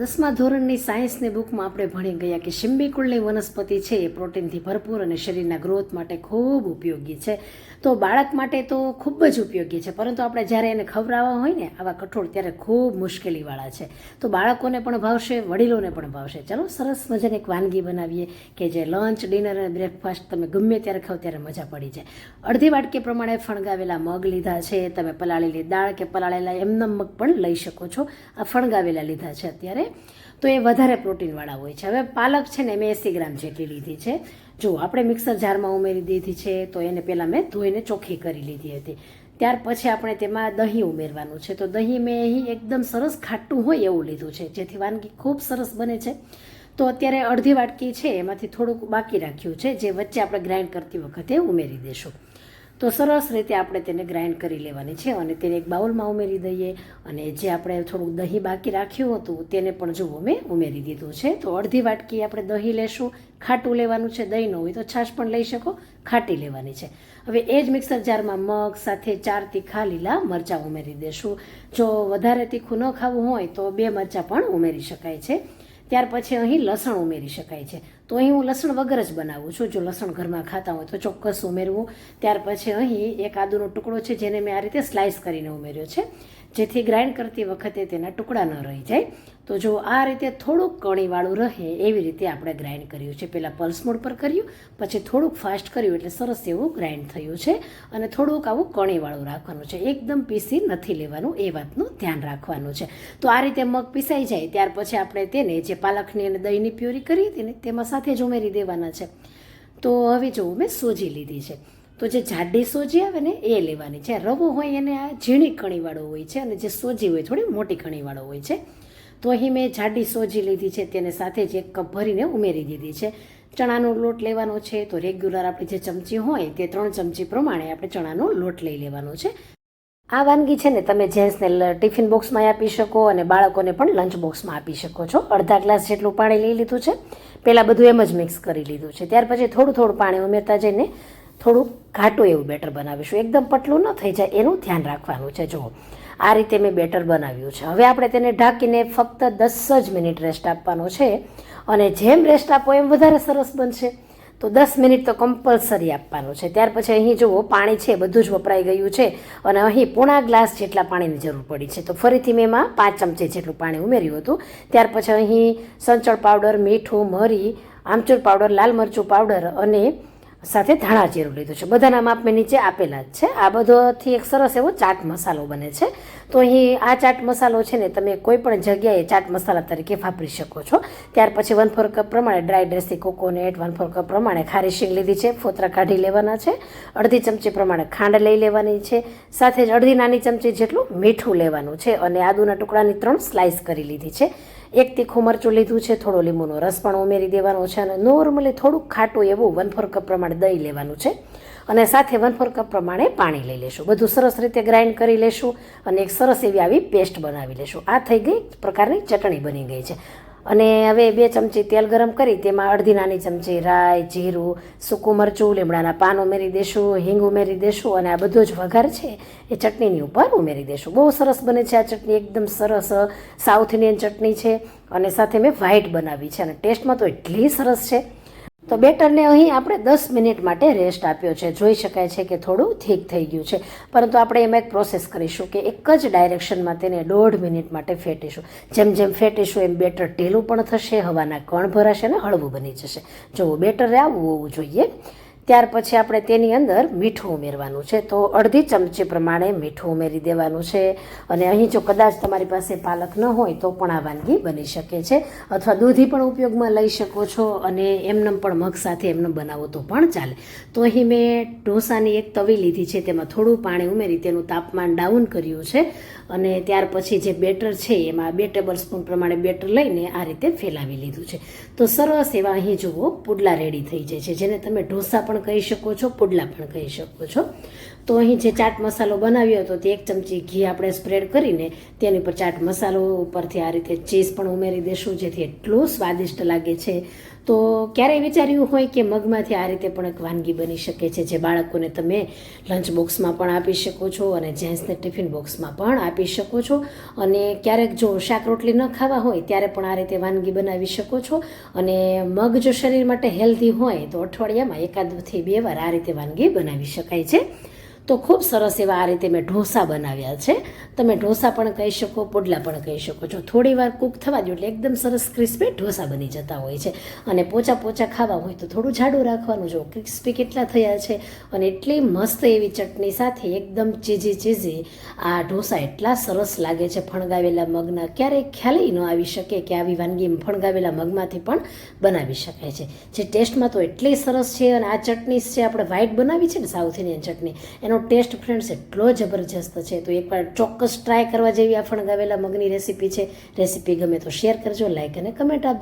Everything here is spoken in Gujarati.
દસમા ધોરણની સાયન્સની બુકમાં આપણે ભણી ગયા કે શિંબીકુળની વનસ્પતિ છે એ પ્રોટીનથી ભરપૂર અને શરીરના ગ્રોથ માટે ખૂબ ઉપયોગી છે. તો બાળક માટે તો ખૂબ જ ઉપયોગી છે, પરંતુ આપણે જ્યારે એને ખવડાવવા હોય ને, આવા કઠોળ ત્યારે ખૂબ મુશ્કેલીવાળા છે. તો બાળકોને પણ ભાવશે, વડીલોને પણ ભાવશે. ચાલો સરસ મજાની એક વાનગી બનાવીએ કે જે લંચ, ડિનર અને બ્રેકફાસ્ટ તમે ગમે ત્યારે ખાવ ત્યારે મજા પડી જાય. અડધી વાટકી પ્રમાણે ફણગાવેલા મગ લીધા છે, તમે પલાળેલી દાળ કે પલાળેલા એમનમ મગ પણ લઈ શકો છો. આ ફણગાવેલા લીધા છે અત્યારે. તો એ વધારે પ્રોટીનવાળા હોય છે. હવે પાલક છે ને, મેં એંસી ગ્રામ જેટલી લીધી છે. જો આપણે મિક્સર જારમાં ઉમેરી દીધી છે, તો એને પહેલાં મેં ધોઈને ચોખ્ખી કરી લીધી હતી. ત્યાર પછી આપણે તેમાં દહીં ઉમેરવાનું છે. તો દહીં મેં અહીં એકદમ સરસ ખાટું હોય એવું લીધું છે, જેથી વાનગી ખૂબ સરસ બને છે. તો અત્યારે અડધી વાટકી છે, એમાંથી થોડુંક બાકી રાખ્યું છે, જે વચ્ચે આપણે ગ્રાઇન્ડ કરતી વખતે ઉમેરી દઈશું તો સરસ રીતે આપણે તેને ગ્રાઇન્ડ કરી લેવાની છે અને તેને એક બાઉલમાં ઉમેરી દઈએ અને જે આપણે થોડુંક દહીં બાકી રાખ્યું હતું તેને પણ જુઓ મેં ઉમેરી દીધું છે. તો અડધી વાટકી આપણે દહીં લેશું, ખાટું લેવાનું છે, દહીં ન હોય તો છાશ પણ લઈ શકો, ખાટી લેવાની છે. હવે એ જ મિક્સર જારમાં મગ સાથે ચાર તીખા લીલા મરચાં ઉમેરી દેશું. જો વધારે તીખું ન ખાવું હોય તો બે મરચાં પણ ઉમેરી શકાય છે. ત્યાર પછી અહીં લસણ ઉમેરી શકાય છે. તો અહીં હું લસણ વગર જ બનાવું છું. જો લસણ ઘરમાં ખાતા હોય તો ચોક્કસ ઉમેરવું. ત્યાર પછી અહીં એક આદુનો ટુકડો છે જેને મેં આ રીતે સ્લાઇસ કરીને ઉમેર્યો છે. જેથી ગ્રાઇન્ડ કરતી વખતે તેના ટુકડા ન રહી જાય. તો જો આ રીતે થોડુંક કણીવાળું રહે, એવી રીતે આપણે ગ્રાઇન્ડ કર્યું છે. પહેલાં પલ્સ મોડ પર કર્યું, પછી થોડુંક ફાસ્ટ કર્યું એટલે સરસ એવું ગ્રાઇન્ડ થયું છે અને થોડુંક આવું કણીવાળું રાખવાનું છે. એકદમ પીસી નથી લેવાનું, એ વાતનું ધ્યાન રાખવાનું છે. તો આ રીતે મગ પીસાઈ જાય, ત્યાર પછી આપણે તેને જે પાલકની અને દહીંની પ્યોરી કરી હતી ને, તેમાં સાથે જ ઉમેરી દેવાના છે. તો હવે જો મેં સોજી લીધી છે. તો જે જાડી સોજી આવે ને, એ લેવાની છે. રવો હોય એને આ ઝીણી કણીવાળો હોય છે અને જે સોજી હોય થોડી મોટી કણીવાળો હોય છે. તો અહીં મેં જાડી સોજી લીધી છે, તેને સાથે જ એક કપ ભરીને ઉમેરી દીધી છે. ચણાનો લોટ લેવાનો છે, તો રેગ્યુલર આપણી જે ચમચી હોય તે ત્રણ ચમચી પ્રમાણે આપણે ચણાનો લોટ લઈ લેવાનો છે. આ વાનગી છે ને તમે જેન્ટ્સને ટિફિન બોક્સમાં આપી શકો અને બાળકોને પણ લંચ બોક્સમાં આપી શકો છો. અડધા ગ્લાસ જેટલું પાણી લઈ લીધું છે. પહેલાં બધું એમ જ મિક્સ કરી લીધું છે. ત્યાર પછી થોડું થોડું પાણી ઉમેરતા જઈને થોડું ઘાટું એવું બેટર બનાવીશું. એકદમ પતલું ન થઈ જાય, એનું ધ્યાન રાખવાનું છે. જુઓ. આ રીતે મેં બેટર બનાવ્યું છે. હવે આપણે તેને ઢાંકીને ફક્ત દસ જ મિનિટ રેસ્ટ આપવાનો છે. અને જેમ રેસ્ટ આપો એમ વધારે સરસ બનશે. તો દસ મિનિટ તો કમ્પલસરી આપવાનું છે. ત્યાર પછી અહીં જુઓ, પાણી છે, બધું જ વપરાઈ ગયું છે. અને અહીં પોણા ગ્લાસ જેટલા પાણીની જરૂર પડી છે. તો ફરીથી મેં એમાં પાંચ ચમચી જેટલું પાણી ઉમેર્યું હતું. ત્યાર પછી અહીં સંચળ પાવડર, મીઠું, મરી, આમચૂર પાવડર, લાલ મરચું પાવડર અને સાથે ધાણા જીરું લીધું છે. બધાના માપ મેં નીચે આપેલા જ છે. આ બધોથી એક સરસ એવો ચાટ મસાલો બને છે. તો અહીં આ ચાટ મસાલો છે ને તમે કોઈ પણ જગ્યાએ ચાટ મસાલા તરીકે વાપરી શકો છો. ત્યાર પછી વન ફોર કપ પ્રમાણે ડ્રાય ડ્રેસી કોકોનેટ વન ફોર કપ પ્રમાણે ખારી શીંગ લીધી છે. ફોતરા કાઢી લેવાના છે. અડધી ચમચી પ્રમાણે ખાંડ લઈ લેવાની છે. સાથે જ અડધી નાની ચમચી જેટલું મીઠું લેવાનું છે. અને આદુના ટુકડાની ત્રણ સ્લાઇસ કરી લીધી છે. એક તીખું મરચું લીધું છે, થોડો લીંબુનો રસ પણ ઉમેરી દેવાનો છે અને નોર્મલી થોડુંક ખાટું એવું વન ફોર કપ પ્રમાણે દહીં લેવાનું છે અને સાથે વન ફોર કપ પ્રમાણે પાણી લઈ લેશું. બધું સરસ રીતે ગ્રાઇન્ડ કરી લેશું અને એક સરસ એવી આવી પેસ્ટ બનાવી લેશું. આ થઈ ગઈ પ્રકારની ચટણી બની ગઈ છે. અને હવે બે ચમચી તેલ ગરમ કરી, તેમાં અડધી નાની ચમચી રાઈ, જીરું, સૂકું મરચું, લીમડાના પાન ઉમેરી દેશું, હિંગ ઉમેરી દેશું અને આ બધો જ વઘાર છે એ ચટણીની ઉપર ઉમેરી દેશું. બહુ સરસ બને છે આ ચટણી, એકદમ સરસ સાઉથ ઇન્ડિયન ચટણી છે અને સાથે મેં વ્હાઈટ બનાવી છે અને ટેસ્ટમાં તો એટલી સરસ છે. તો બેટરને અહીં આપણે દસ મિનિટ માટે રેસ્ટ આપ્યો છે. જોઈ શકાય છે કે થોડું થીક થઈ ગયું છે. પરંતુ આપણે એમાં એક પ્રોસેસ કરીશું કે એક જ ડાયરેક્શનમાં તેને દોઢ મિનિટ માટે ફેટીશું. જેમ જેમ ફેટીશું, એમ બેટર ઢીલું પણ થશે, હવાના કણ ભરાશે અને હળવું બની જશે. જો બેટર આવું હોવું જોઈએ. ત્યાર પછી આપણે તેની અંદર મીઠું ઉમેરવાનું છે. તો અડધી ચમચી પ્રમાણે મીઠું ઉમેરી દેવાનું છે. અને અહીં જો કદાચ તમારી પાસે પાલક ન હોય તો પણ આ વાનગી બની શકે છે. અથવા દૂધી પણ ઉપયોગમાં લઈ શકો છો અને એમનેમ પણ મગ સાથે એમનેમ બનાવો તો પણ ચાલે. તો અહીં મેં ઢોસાની એક તવી લીધી છે. તેમાં થોડું પાણી ઉમેરી તેનું તાપમાન ડાઉન કર્યું છે. અને ત્યાર પછી જે બેટર છે એમાં બે ટેબલ સ્પૂન પ્રમાણે બેટર લઈને આ રીતે ફેલાવી લીધું છે. તો સરસ એવા અહીં જુઓ, પુડલા રેડી થઈ જાય છે. જેને તમે ઢોસા પણ કહી શકો છો પુડલા પણ કહી શકો છો. તો અહીં જે ચાટ મસાલો બનાવ્યો હતો તે એક ચમચી ઘી આપણે સ્પ્રેડ કરીને તેની ઉપર ચાટ મસાલો ઉપરથી આ રીતે ચીઝ પણ ઉમેરી દેશું, જેથી એટલું સ્વાદિષ્ટ લાગે છે. તો ક્યારેય વિચાર્યું હોય કે મગમાંથી આ રીતે પણ એક વાનગી બની શકે છે, જે બાળકોને તમે લંચ બોક્સમાં પણ આપી શકો છો અને જેન્ટ્સને ટિફિન બોક્સમાં પણ આપી શકો છો. અને ક્યારેક જો શાક રોટલી ન ખાવા હોય ત્યારે પણ આ રીતે વાનગી બનાવી શકો છો. અને મગ જો શરીર માટે હેલ્ધી હોય તો અઠવાડિયામાં એકાદથી બે વાર આ રીતે વાનગી બનાવી શકાય છે. તો ખૂબ સરસ એવા આ રીતે મેં ઢોસા બનાવ્યા છે. તમે ઢોસા પણ કહી શકો, પોડલા પણ કહી શકો. છો થોડી વાર કૂક થવા દો એટલે એકદમ સરસ ક્રિસ્પી ઢોસા બની જતા હોય છે. અને પોચા પોચા ખાવા હોય તો થોડું જાડું રાખવાનું. જો ક્રિસ્પી કેટલા થયા છે અને એટલી મસ્ત એવી ચટણી સાથે એકદમ ચીઝી ચીઝી આ ઢોસા એટલા સરસ લાગે છે. ફણગાવેલા મગના ક્યારેય ખ્યાલ ન આવી શકે કે આવી વાનગી ફણગાવેલા મગમાંથી પણ બનાવી શકાય છે. જે ટેસ્ટમાં તો એટલી સરસ છે અને આ ચટણી છે આપણે વ્હાઇટ બનાવી છે ને સાઉથ ઇન્ડિયન ચટણી એનો ટેસ્ટ ફ્રેન્ડ્સ એટલો જબરજસ્ત છે. તો એકવાર ચોક્કસ ટ્રાય કરવા જેવી આ ફણગાવેલા મગની રેસીપી છે. રેસીપી ગમે તો શેર કરજો લાઇક અને કમેન્ટ આપજો.